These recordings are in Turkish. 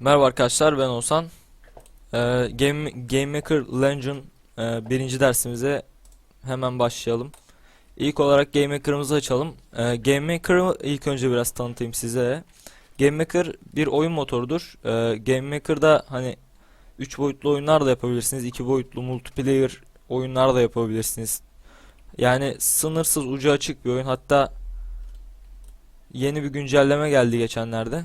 Merhaba arkadaşlar ben Oğuzhan. Ee, Game, Game Maker Legend e, birinci dersimize hemen başlayalım. İlk olarak Game Maker'ımızı açalım. Ee, Game Maker'ı ilk önce biraz tanıtayım size. Game Maker bir oyun motorudur. Ee, Game Maker'da hani 3 boyutlu oyunlar da yapabilirsiniz. 2 boyutlu multiplayer oyunlar da yapabilirsiniz. Yani sınırsız ucu açık bir oyun. Hatta yeni bir güncelleme geldi geçenlerde.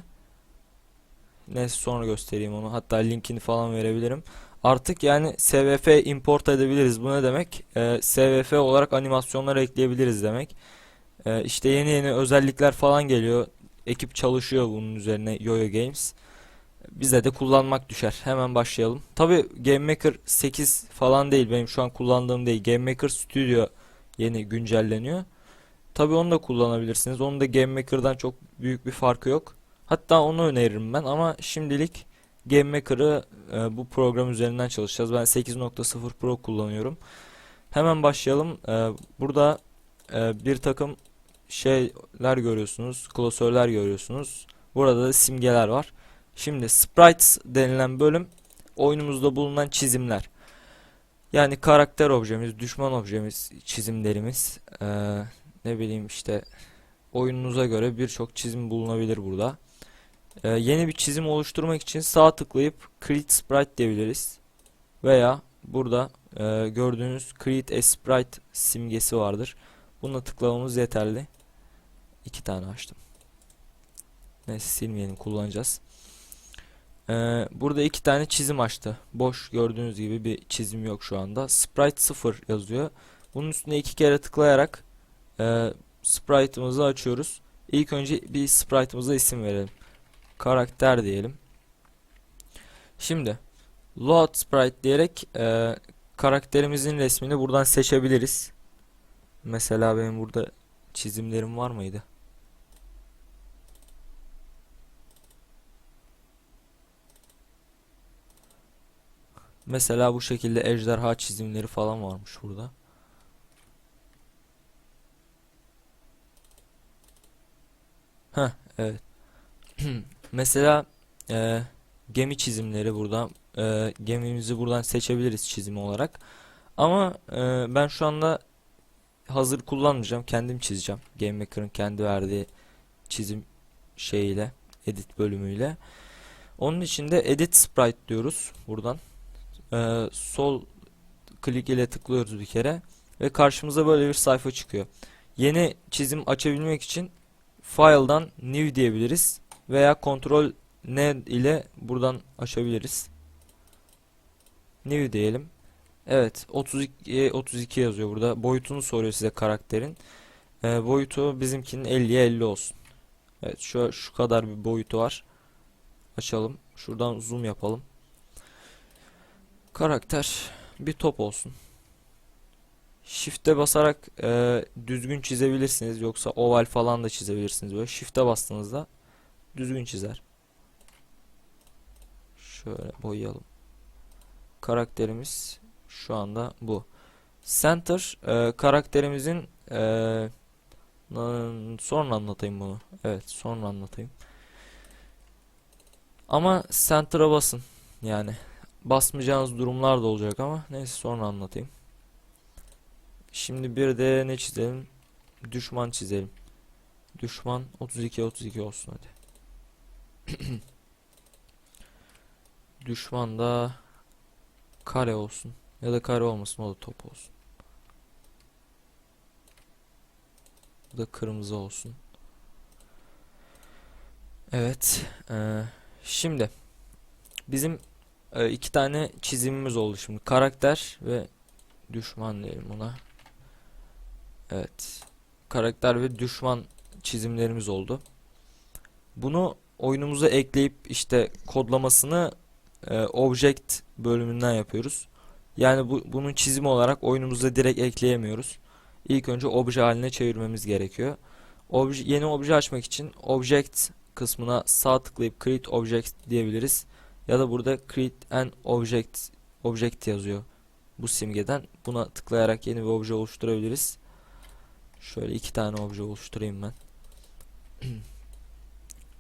Neyse sonra göstereyim onu. Hatta linkini falan verebilirim. Artık yani SVF import edebiliriz. Bu ne demek? Ee, SVF olarak animasyonlar ekleyebiliriz demek. Ee, işte yeni yeni özellikler falan geliyor. Ekip çalışıyor bunun üzerine Yoyo Games. Bize de kullanmak düşer. Hemen başlayalım. Tabi Game Maker 8 falan değil. Benim şu an kullandığım değil. Game Maker Studio yeni güncelleniyor. Tabi onu da kullanabilirsiniz. Onun da Game Maker'dan çok büyük bir farkı yok. Hatta onu öneririm ben ama şimdilik Game Maker'ı e, bu program üzerinden çalışacağız. Ben 8.0 Pro kullanıyorum. Hemen başlayalım. E, burada e, bir takım şeyler görüyorsunuz. Klasörler görüyorsunuz. Burada da simgeler var. Şimdi sprites denilen bölüm oyunumuzda bulunan çizimler. Yani karakter objemiz, düşman objemiz, çizimlerimiz, e, ne bileyim işte oyununuza göre birçok çizim bulunabilir burada. Ee, yeni bir çizim oluşturmak için sağ tıklayıp Create Sprite diyebiliriz. Veya burada e, gördüğünüz Create a Sprite simgesi vardır. Buna tıklamamız yeterli. İki tane açtım. Neyse silmeyelim kullanacağız. Ee, burada iki tane çizim açtı. Boş gördüğünüz gibi bir çizim yok şu anda. Sprite 0 yazıyor. Bunun üstüne iki kere tıklayarak e, sprite'ımızı açıyoruz. İlk önce bir sprite'ımıza isim verelim karakter diyelim. Şimdi load sprite diyerek e, karakterimizin resmini buradan seçebiliriz. Mesela benim burada çizimlerim var mıydı? Mesela bu şekilde ejderha çizimleri falan varmış burada. Heh, evet. Mesela e, gemi çizimleri buradan e, gemimizi buradan seçebiliriz çizim olarak. Ama e, ben şu anda hazır kullanmayacağım. Kendim çizeceğim. Game Maker'ın kendi verdiği çizim şeyiyle, edit bölümüyle. Onun için de Edit Sprite diyoruz buradan. E, sol klik ile tıklıyoruz bir kere ve karşımıza böyle bir sayfa çıkıyor. Yeni çizim açabilmek için File'dan New diyebiliriz veya kontrol N ile buradan açabiliriz. New diyelim. Evet 32 32 yazıyor burada. Boyutunu soruyor size karakterin. Ee, boyutu bizimkinin 50'ye 50 olsun. Evet şu şu kadar bir boyutu var. Açalım. Şuradan zoom yapalım. Karakter bir top olsun. Shift'e basarak e, düzgün çizebilirsiniz. Yoksa oval falan da çizebilirsiniz. Böyle Shift'e bastığınızda düzgün çizer. Şöyle boyayalım. Karakterimiz şu anda bu. Center e, karakterimizin e, sonra anlatayım bunu. Evet sonra anlatayım. Ama center'a basın. Yani basmayacağınız durumlar da olacak ama neyse sonra anlatayım. Şimdi bir de ne çizelim? Düşman çizelim. Düşman 32 32 olsun hadi. Düşman da kare olsun. Ya da kare olmasın o da top olsun. Bu da kırmızı olsun. Evet. E, şimdi bizim e, iki tane çizimimiz oldu şimdi. Karakter ve düşman diyelim ona. Evet. Karakter ve düşman çizimlerimiz oldu. Bunu oyunumuza ekleyip işte kodlamasını e, object bölümünden yapıyoruz. Yani bu, bunun çizimi olarak oyunumuza direkt ekleyemiyoruz. İlk önce obje haline çevirmemiz gerekiyor. Obje, yeni obje açmak için object kısmına sağ tıklayıp create object diyebiliriz. Ya da burada create an object object yazıyor bu simgeden. Buna tıklayarak yeni bir obje oluşturabiliriz. Şöyle iki tane obje oluşturayım ben.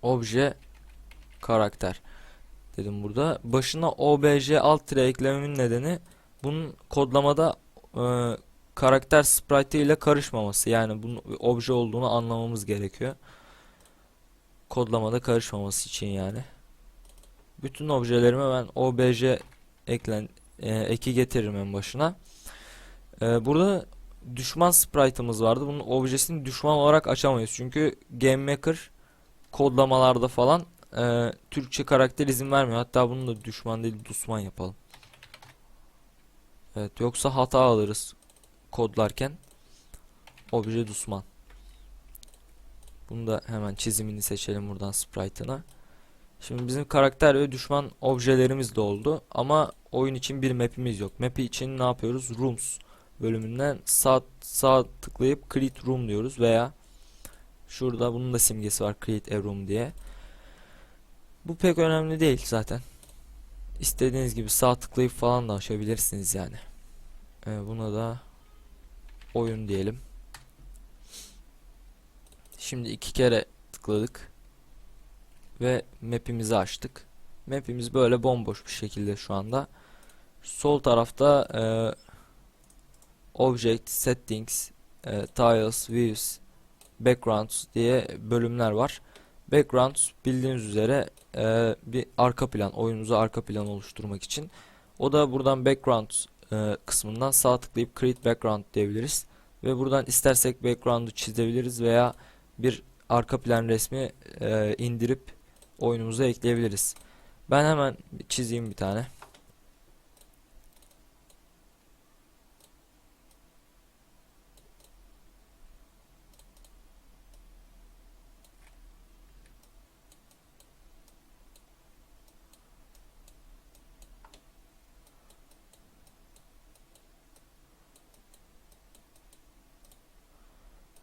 obje karakter. dedim burada. Başına obj alt tire eklememin nedeni bunun kodlamada e, karakter sprite ile karışmaması. Yani bunun obje olduğunu anlamamız gerekiyor. Kodlamada karışmaması için yani. Bütün objelerime ben obj eklen e, eki getiririm en başına. E, burada düşman sprite'ımız vardı. Bunun objesini düşman olarak açamayız. Çünkü GameMaker kodlamalarda falan e, Türkçe karakter izin vermiyor. Hatta bunu da düşman değil Dusman yapalım. Evet yoksa hata alırız kodlarken. Obje Dusman. Bunu da hemen çizimini seçelim buradan sprite'ına. Şimdi bizim karakter ve düşman objelerimiz de oldu ama oyun için bir map'imiz yok. Map'i için ne yapıyoruz? Rooms bölümünden sağ sağ tıklayıp create room diyoruz veya şurada bunun da simgesi var create a room diye. Bu pek önemli değil zaten. İstediğiniz gibi sağ tıklayıp falan da açabilirsiniz yani. Ee, buna da oyun diyelim. Şimdi iki kere tıkladık ve map'imizi açtık. Map'imiz böyle bomboş bir şekilde şu anda. Sol tarafta e, Object, Settings, e, Tiles, Views, Backgrounds diye bölümler var. Backgrounds bildiğiniz üzere e, bir arka plan, oyununuza arka plan oluşturmak için. O da buradan Background e, kısmından sağ tıklayıp Create Background diyebiliriz. Ve buradan istersek background'u çizebiliriz veya bir arka plan resmi e, indirip oyunumuza ekleyebiliriz. Ben hemen çizeyim bir tane.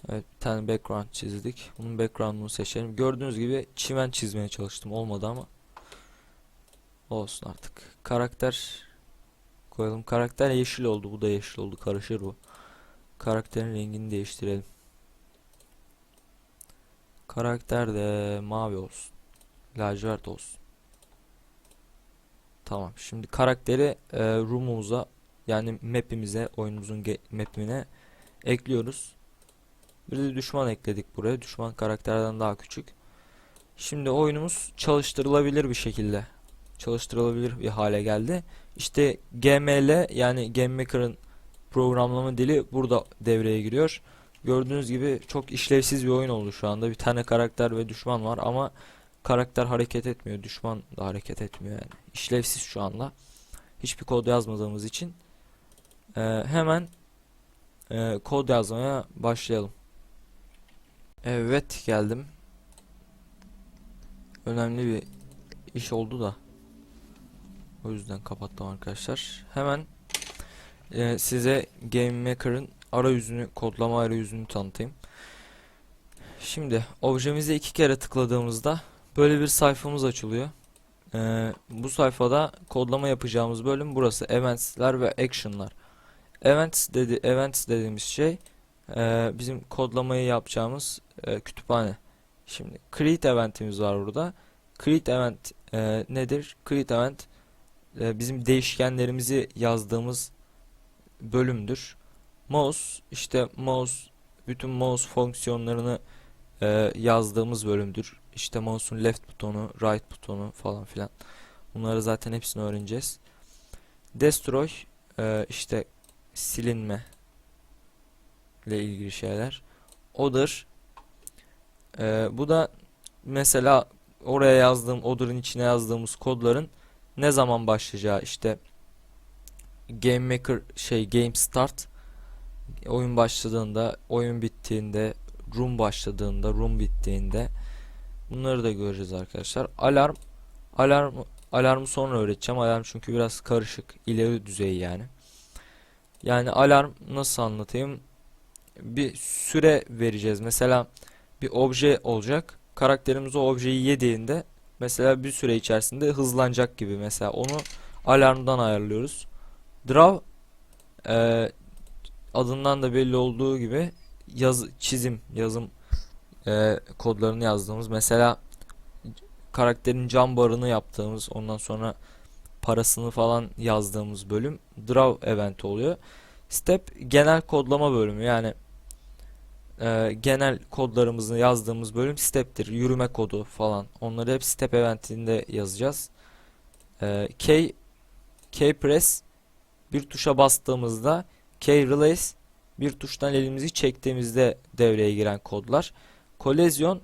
Evet bir tane background çizdik. Bunun background'unu seçelim. Gördüğünüz gibi çimen çizmeye çalıştım. Olmadı ama. Olsun artık. Karakter koyalım. Karakter yeşil oldu. Bu da yeşil oldu. Karışır bu. Karakterin rengini değiştirelim. Karakter de mavi olsun. Lacivert olsun. Tamam. Şimdi karakteri e, room'umuza yani map'imize, oyunumuzun map'ine ekliyoruz. Bir de düşman ekledik buraya. Düşman karakterden daha küçük. Şimdi oyunumuz çalıştırılabilir bir şekilde. Çalıştırılabilir bir hale geldi. İşte GML yani GameMaker'ın programlama dili burada devreye giriyor. Gördüğünüz gibi çok işlevsiz bir oyun oldu şu anda. Bir tane karakter ve düşman var ama karakter hareket etmiyor. Düşman da hareket etmiyor yani. İşlevsiz şu anda. Hiçbir kod yazmadığımız için. Ee, hemen e, kod yazmaya başlayalım. Evet geldim. Önemli bir iş oldu da. O yüzden kapattım arkadaşlar. Hemen e, size GameMaker'ın arayüzünü, kodlama arayüzünü tanıtayım. Şimdi objemize iki kere tıkladığımızda böyle bir sayfamız açılıyor. E, bu sayfada kodlama yapacağımız bölüm burası. Events'ler ve Action'lar. Events dedi events dediğimiz şey e, bizim kodlamayı yapacağımız e, kütüphane. Şimdi create eventimiz var burada. Create event e, nedir? Create event e, bizim değişkenlerimizi yazdığımız bölümdür. Mouse işte mouse bütün mouse fonksiyonlarını e, yazdığımız bölümdür. İşte mouse'un left butonu, right butonu falan filan. Bunları zaten hepsini öğreneceğiz. Destroy e, işte silinme ile ilgili şeyler. Odır ee, bu da mesela oraya yazdığım odur'un içine yazdığımız kodların ne zaman başlayacağı işte Game Maker şey Game Start oyun başladığında, oyun bittiğinde, room başladığında, room bittiğinde bunları da göreceğiz arkadaşlar. Alarm alarm alarmı sonra öğreteceğim. Alarm çünkü biraz karışık, ileri düzey yani. Yani alarm nasıl anlatayım? Bir süre vereceğiz. Mesela bir obje olacak. Karakterimiz o objeyi yediğinde mesela bir süre içerisinde hızlanacak gibi mesela onu alarmdan ayarlıyoruz. Draw e, adından da belli olduğu gibi yaz çizim yazım e, kodlarını yazdığımız mesela karakterin cam barını yaptığımız ondan sonra parasını falan yazdığımız bölüm draw event oluyor. Step genel kodlama bölümü yani e, genel kodlarımızı yazdığımız bölüm step'tir. Yürüme kodu falan. Onları hep step eventinde yazacağız. E, K K press bir tuşa bastığımızda K release bir tuştan elimizi çektiğimizde devreye giren kodlar. Kolezyon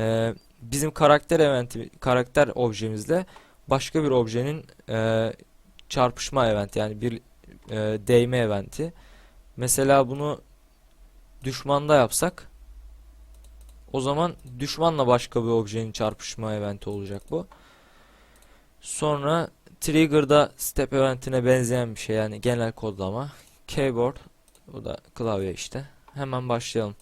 e, bizim karakter eventi karakter objemizle başka bir objenin e, çarpışma eventi yani bir e, değme eventi. Mesela bunu düşmanda yapsak o zaman düşmanla başka bir objenin çarpışma eventi olacak bu. Sonra trigger'da step eventine benzeyen bir şey yani genel kodlama. Keyboard bu da klavye işte. Hemen başlayalım.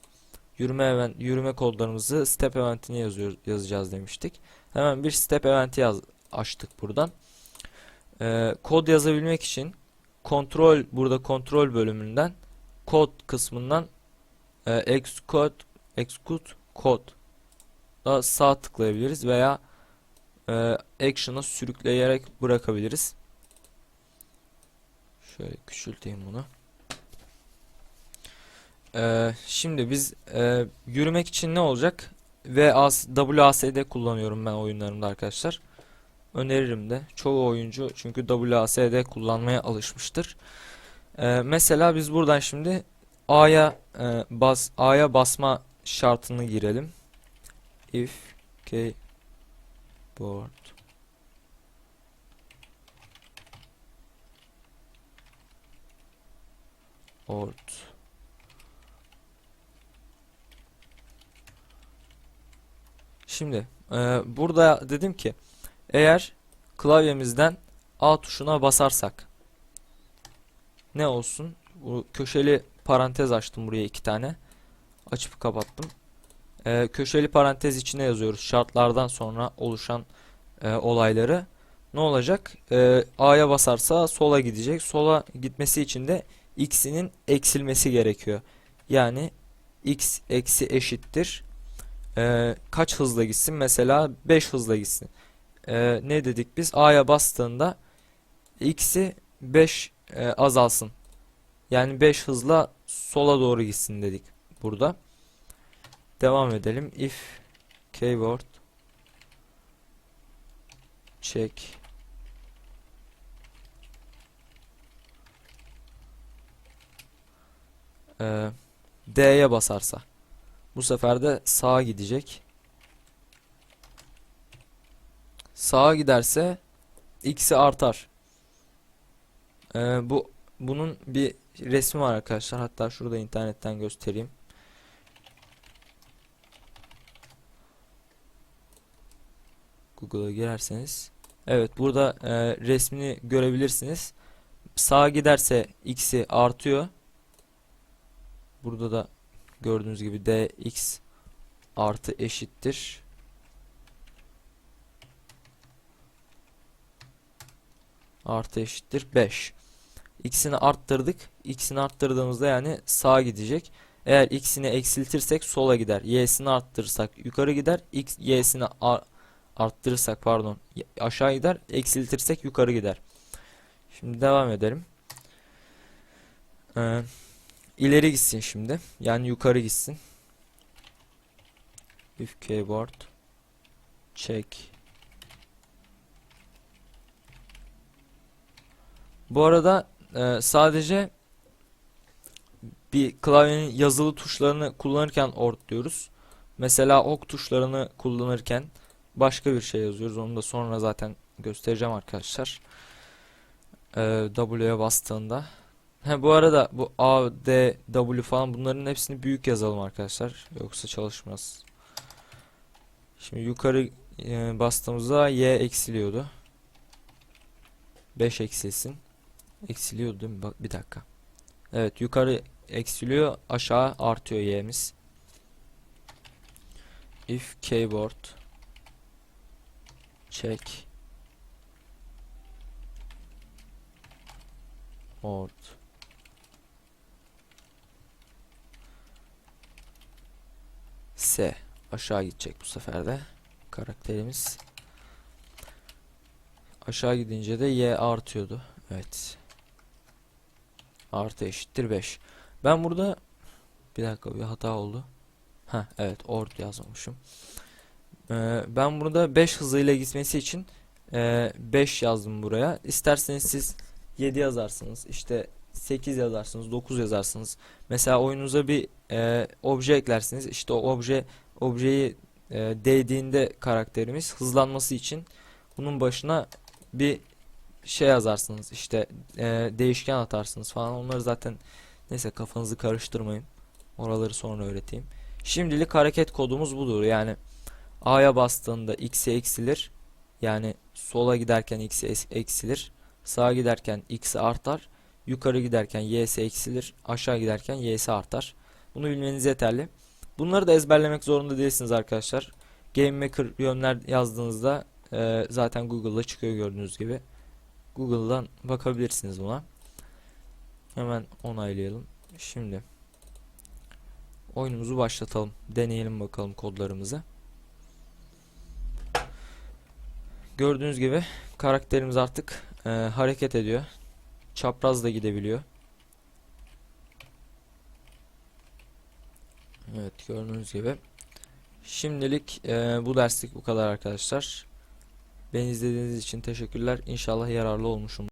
Yürüme event, yürüme kodlarımızı step eventine yazıyor, yazacağız demiştik. Hemen bir step eventi yaz, açtık buradan. Ee, kod yazabilmek için kontrol burada kontrol bölümünden kod kısmından e, execute execute kod da sağ tıklayabiliriz veya e, action'a sürükleyerek bırakabiliriz. Şöyle küçülteyim bunu. Ee, şimdi biz e, yürümek için ne olacak? WASD kullanıyorum ben oyunlarımda arkadaşlar. Öneririm de. Çoğu oyuncu çünkü WASD kullanmaya alışmıştır. Ee, mesela biz buradan şimdi A'ya e, bas A'ya basma şartını girelim. If keyboard ort Şimdi e, burada dedim ki eğer klavyemizden A tuşuna basarsak ne olsun? Bu köşeli parantez açtım buraya iki tane. Açıp kapattım. E, köşeli parantez içine yazıyoruz şartlardan sonra oluşan e, olayları. Ne olacak? E, A'ya basarsa sola gidecek. Sola gitmesi için de x'inin eksilmesi gerekiyor. Yani x eksi eşittir e, kaç hızla gitsin? Mesela 5 hızla gitsin. E, ne dedik biz? A'ya bastığında x'i 5 e, azalsın. Yani 5 hızla sola doğru gitsin dedik burada. Devam edelim. If keyboard check e, D'ye basarsa bu sefer de sağa gidecek. Sağa giderse x'i artar. Ee, bu bunun bir resmi var arkadaşlar. Hatta şurada internetten göstereyim. Google'a girerseniz. Evet burada e, resmini görebilirsiniz. Sağa giderse x'i artıyor. Burada da Gördüğünüz gibi dx artı eşittir. Artı eşittir 5. X'ini arttırdık. X'ini arttırdığımızda yani sağa gidecek. Eğer x'ini eksiltirsek sola gider. Y'sini arttırırsak yukarı gider. X y'sini arttırırsak pardon aşağı gider. Eksiltirsek yukarı gider. Şimdi devam edelim. Ee, ileri gitsin şimdi. Yani yukarı gitsin. If keyboard check Bu arada e, sadece bir klavyenin yazılı tuşlarını kullanırken ort diyoruz. Mesela ok tuşlarını kullanırken başka bir şey yazıyoruz. Onu da sonra zaten göstereceğim arkadaşlar. E, W'ye bastığında He bu arada bu A, D, W falan bunların hepsini büyük yazalım arkadaşlar. Yoksa çalışmaz. Şimdi yukarı e, bastığımızda Y eksiliyordu. 5 eksilsin. Eksiliyordu değil mi? Bak bir dakika. Evet yukarı eksiliyor aşağı artıyor Y'miz. If keyboard check ort S aşağı gidecek bu sefer de karakterimiz. Aşağı gidince de y artıyordu. Evet. Artı eşittir 5. Ben burada bir dakika bir hata oldu. Ha evet ort yazmamışım. Ee, ben burada 5 hızıyla gitmesi için 5 yazdım buraya. İsterseniz siz 7 yazarsınız. işte 8 yazarsınız, 9 yazarsınız. Mesela oyunuza bir e, obje eklersiniz. İşte o obje objeyi e, değdiğinde karakterimiz hızlanması için bunun başına bir şey yazarsınız. İşte e, değişken atarsınız falan. Onları zaten neyse kafanızı karıştırmayın. Oraları sonra öğreteyim. Şimdilik hareket kodumuz budur. Yani A'ya bastığında x'e eksilir. Yani sola giderken x'e eksilir. Sağa giderken x'e artar. Yukarı giderken y'si eksilir. Aşağı giderken y'si artar. Bunu bilmeniz yeterli. Bunları da ezberlemek zorunda değilsiniz arkadaşlar. Game Maker yönler yazdığınızda e, zaten Google'da çıkıyor gördüğünüz gibi. Google'dan bakabilirsiniz buna. Hemen onaylayalım. Şimdi oyunumuzu başlatalım. Deneyelim bakalım kodlarımızı. Gördüğünüz gibi karakterimiz artık e, hareket ediyor. Çapraz da gidebiliyor. Evet gördüğünüz gibi. Şimdilik e, bu derslik bu kadar arkadaşlar. Beni izlediğiniz için teşekkürler. İnşallah yararlı olmuşum.